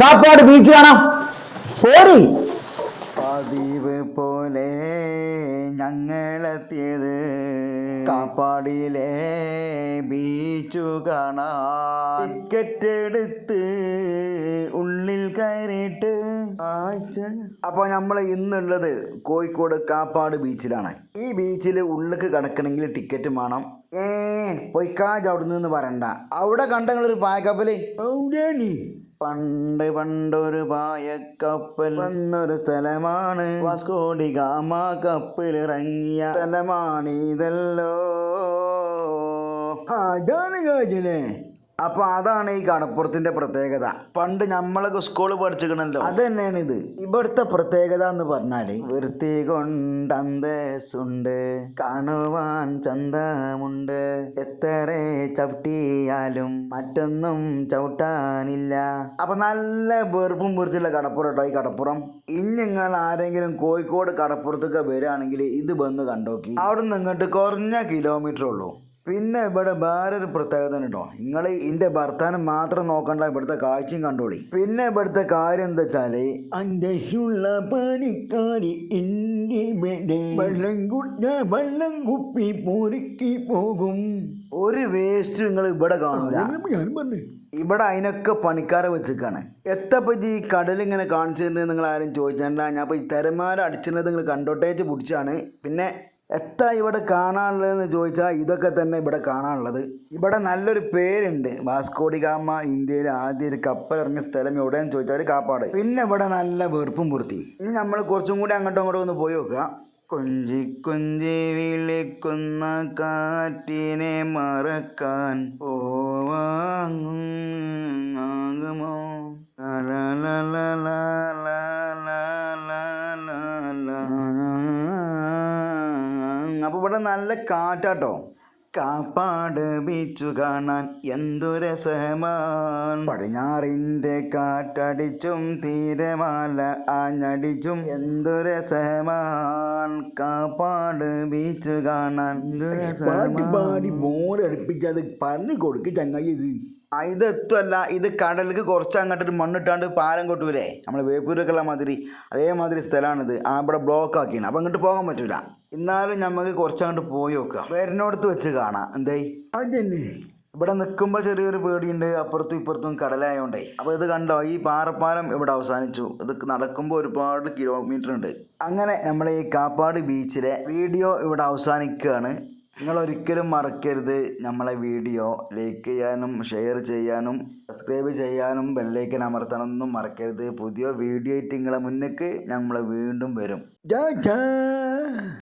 Kappad beach കാണാം. പോരി. പതിവ് പോലെ ഞങ്ങളെത്തിയത് കാപ്പാടിയിലെ ബീച്ചു കാണാൻ. ടിക്കറ്റ് എടുത്ത് ഉള്ളിൽ കയറിയിട്ട്. ആഴ്ച. അപ്പോൾ നമ്മൾ ഇന്നുള്ളത് കോഴിക്കോട് കാപ്പാട് ബീച്ചിലാണ് ഈ ബീച്ചിൽ ഉള്ളിക്ക് കിടക്കണമെങ്കിൽ ടിക്കറ്റ് വേണം. ഏ പൊയ്ക്കാജ് അവിടെ നിന്ന് പറയണ്ട. അവിടെ കണ്ടങ്ങളൊരു പായക്കപ്പൽ. എവിടെയാണ് പണ്ട് പണ്ടൊരു പായക്കപ്പൽ വന്നൊരു സ്ഥലമാണ്. വാസ്കോടി ഗാമ കപ്പലിറങ്ങിയ സ്ഥലമാണിതല്ലോ. അതാണ് കാജലേ അപ്പൊ അതാണ് ഈ കടപ്പുറത്തിന്റെ പ്രത്യേകത. പണ്ട് നമ്മളൊക്കെ സ്കൂളിൽ പഠിച്ചിക്കണല്ലോ. അത് തന്നെയാണ് ഇത് ഇവിടുത്തെ പ്രത്യേകത എന്ന് പറഞ്ഞാൽ വൃത്തി കൊണ്ട് അന്തസ്സുണ്ട് കാണുവാൻ ചന്തമുണ്ട്. എത്ര ചവിട്ടിയാലും മറ്റൊന്നും ചവിട്ടാനില്ല. അപ്പൊ നല്ല വെറുപ്പും പൊറിച്ചുള്ള കടപ്പുറം കേട്ടോ ഈ കടപ്പുറം. ഇനി നിങ്ങൾ ആരെങ്കിലും കോഴിക്കോട് കടപ്പുറത്തൊക്കെ വരികയാണെങ്കിൽ ഇത് വന്ന് കണ്ടോക്കി. അവിടെ നിന്ന് ഇങ്ങോട്ട് കുറഞ്ഞ കിലോമീറ്റർ ഉള്ളൂ. പിന്നെ ഇവിടെ വേറൊരു പ്രത്യേകത ഉണ്ട് കേട്ടോ നിങ്ങൾ ഇതിന്റെ ഭർത്താനം മാത്രം നോക്കണ്ട ഇവിടുത്തെ കാഴ്ചയും കണ്ടോളി. പിന്നെ ഇവിടുത്തെ കാര്യം എന്താ വെച്ചാൽ അന്തസ്സുള്ള പണിക്കാരി വെള്ളം കുപ്പി പൊറുക്കി പോകും. ഒരു വേസ്റ്റ് നിങ്ങൾ ഇവിടെ കാണൂല. ഇവിടെ അതിനൊക്കെ പണിക്കാരെ വെച്ചിരിക്കാണ് എത്തപ്പറ്റി ഈ കടലിങ്ങനെ കാണിച്ചിട്ടുണ്ട് നിങ്ങൾ ആരും ചോദിച്ചിട്ടില്ല. ഞാൻ ഇപ്പോൾ ഈ തിരമാല അടിച്ചിരുന്നത് നിങ്ങൾ കണ്ടോട്ടേച്ച് പിടിച്ചാണ്. പിന്നെ എത്ര ഇവിടെ കാണാനുള്ളതെന്ന് ചോദിച്ചാൽ ഇതൊക്കെ തന്നെ ഇവിടെ കാണാനുള്ളത്. ഇവിടെ നല്ലൊരു പേരുണ്ട്. വാസ്കോഡി ഗാമ ഇന്ത്യയിൽ ആദ്യം ഒരു കപ്പൽ ഇറങ്ങിയ സ്ഥലം എവിടെയെന്ന് ചോദിച്ചാൽ കാപ്പാട്. പിന്നെ ഇവിടെ നല്ല വെറുപ്പും പൂർത്തി ഇനി നമ്മൾ കുറച്ചും കൂടി അങ്ങോട്ടും അങ്ങോട്ടും ഒന്ന് പോയി നോക്കുക. കൊഞ്ചി കൊഞ്ചി വിളിക്കുന്ന കാറ്റിനെ മറക്കാൻ പോവാങ്ങും. ആകുമോ? അപ്പൊ ഇവിടെ നല്ല കാറ്റാട്ടോ. കാപ്പാട് ബീച്ചു കാണാൻ എന്തു രസമാൻ പടിഞ്ഞാറിന്റെ കാറ്റടിച്ചും തീരമാല ആഞ്ഞടിച്ചും എന്തു രസമാൻ കാപ്പാട് ബീച്ച് കാണാൻ പാടി പാടി മോരടുപ്പിച്ചത് പറഞ്ഞു കൊടുക്ക് ചങ്ങായി ഇത് എത്തുമല്ല ഇത് കടലിലേക്ക് കുറച്ച് അങ്ങോട്ടൊരു മണ്ണിട്ടാണ്ട് പാലം കൊട്ടൂലേ? നമ്മൾ വേപ്പൂരൊക്കെ ഉള്ള മാതിരി അതേമാതിരി സ്ഥലമാണിത്. ആ ഇവിടെ ബ്ലോക്ക് ആക്കിയാണ്. അപ്പം അങ്ങോട്ട് പോകാൻ പറ്റില്ല എന്നാലും നമുക്ക് കുറച്ച് അങ്ങോട്ട് പോയി നോക്കാം. വരുന്നോടത്ത് വെച്ച് കാണാം. എന്തായി? അതന്നെ ഇവിടെ നിൽക്കുമ്പോൾ ചെറിയൊരു പേടിയുണ്ട്. അപ്പുറത്തും ഇപ്പുറത്തും കടലായോണ്ടേ. അപ്പോൾ ഇത് കണ്ടോ? ഈ പാറപ്പാലം ഇവിടെ അവസാനിച്ചു. ഇത് നടക്കുമ്പോൾ ഒരുപാട് കിലോമീറ്റർ ഉണ്ട്. അങ്ങനെ നമ്മൾ ഈ കാപ്പാട് ബീച്ചിലെ വീഡിയോ ഇവിടെ അവസാനിക്കുകയാണ് നിങ്ങൾ ഒരിക്കലും മറക്കരുത്. നമ്മളെ വീഡിയോ ലൈക്ക് ചെയ്യാനും ഷെയർ ചെയ്യാനും സബ്സ്ക്രൈബ് ചെയ്യാനും ബെല്ലൈക്കൻ അമർത്തണമെന്നും മറക്കരുത്. പുതിയ വീഡിയോ ആയിട്ട് മുന്നേക്ക് നമ്മൾ വീണ്ടും വരും.